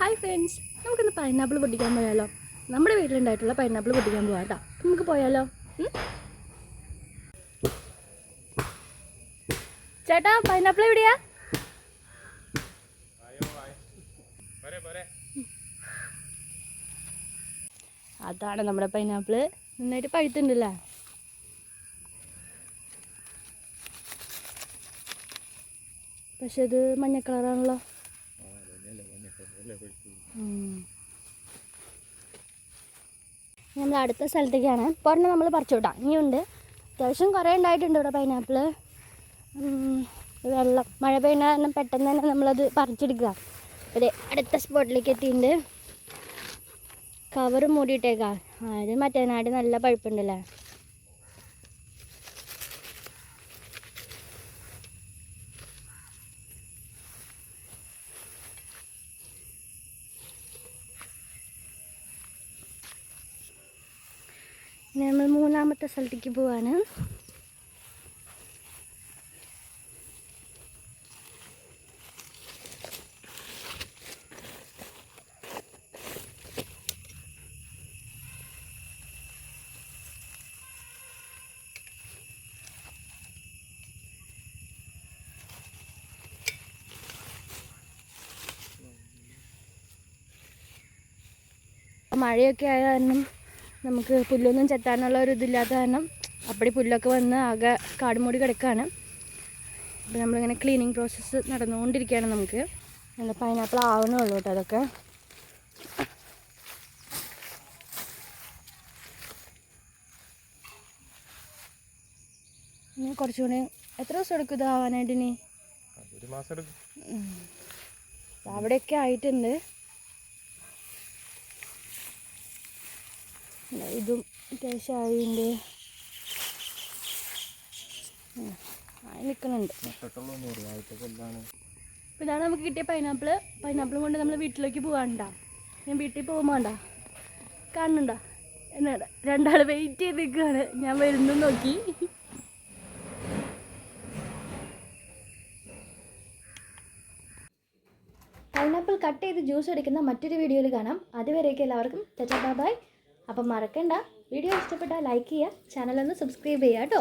Hi friends നമുക്കിന്ന് pineapple പൊട്ടിക്കാൻ പോയാലോ? നമ്മുടെ വീട്ടിലുണ്ടായിട്ടുള്ള പൈനാപ്പിൾ പൊട്ടിക്കാൻ പോകാം കേട്ടോ നമുക്ക് പോയാലോ? ചേട്ടാ പൈനാപ്പിൾ എവിടെയാ? അതാണ് നമ്മുടെ പൈനാപ്പിൾ നന്നായിട്ട് പഴുത്തുണ്ടല്ലേ? പക്ഷെ ഇത് മഞ്ഞ കളറാണല്ലോ നമ്മൾ അടുത്ത സ്ഥലത്തേക്കാണ്. പൊറണ നമ്മൾ പറിച്ചു വിട്ടാം ഇനിയുണ്ട്. അത്യാവശ്യം കുറേ ഉണ്ടായിട്ടുണ്ട് ഇവിടെ പൈനാപ്പിൾ വെള്ളം. മഴ പെയ്യുന്ന കാരണം പെട്ടെന്ന് തന്നെ നമ്മളത് പറിച്ചെടുക്കുക. അതെ അടുത്ത സ്പോട്ടിലേക്ക് എത്തിയിട്ടുണ്ട്. കവർ മൂടിയിട്ടേക്കാം. അത് മറ്റേനാട് മറ്റേ നാട് നല്ല പഴുപ്പുണ്ടല്ലേ? നമ്മൾ മൂന്നാമത്തെ സ്ഥലത്തേക്ക് പോവാണ്. മഴയൊക്കെ ആയ കാരണം നമുക്ക് പുല്ലൊന്നും ചെത്താനുള്ള ഒരു ഇതില്ലാത്ത കാരണം അപ്പടി പുല്ലൊക്കെ വന്ന് ആകെ കാടുമൂടി കിടക്കുകയാണ് അപ്പോൾ നമ്മളിങ്ങനെ ക്ലീനിങ് പ്രോസസ്സ് നടന്നുകൊണ്ടിരിക്കുകയാണ് നമുക്ക്. നല്ല പൈനാപ്പിൾ ആവുന്നേ ഉള്ളൂ കേട്ടോ അതൊക്കെ. ഇനി കുറച്ചുകൂടി എത്ര ദിവസം എടുക്കും ഇത് ആവാനായിട്ട് ഇനി? അവിടെയൊക്കെ ആയിട്ടുണ്ട്. ഇതും അത്യാവശ്യം ആയിന്റെ ആയി നിൽക്കുന്നുണ്ട് അപ്പോൾ ഇതാണ് നമുക്ക് കിട്ടിയ പൈനാപ്പിൾ പൈനാപ്പിളും കൊണ്ട് നമ്മൾ വീട്ടിലേക്ക് പോകാനുണ്ടാ ഞാൻ വീട്ടിൽ പോകുമ്പോണ്ടാ കാണുന്നുണ്ടോ? എന്നാണ് രണ്ടാൾ വെയിറ്റ് ചെയ്ത് നിൽക്കുകയാണ് ഞാൻ വരുന്നു നോക്കി. പൈനാപ്പിൾ കട്ട് ചെയ്ത് ജ്യൂസ് അടിക്കുന്ന മറ്റൊരു വീഡിയോയിൽ കാണാം. അതുവരെയൊക്കെ എല്ലാവർക്കും. ചച്ചാ ബൈ അപ്പം മറക്കണ്ട. വീഡിയോ ഇഷ്ടപ്പെട്ടാൽ ലൈക്ക് ചെയ്യുക. ചാനലൊന്ന് സബ്സ്ക്രൈബ് ചെയ്യുക കേട്ടോ.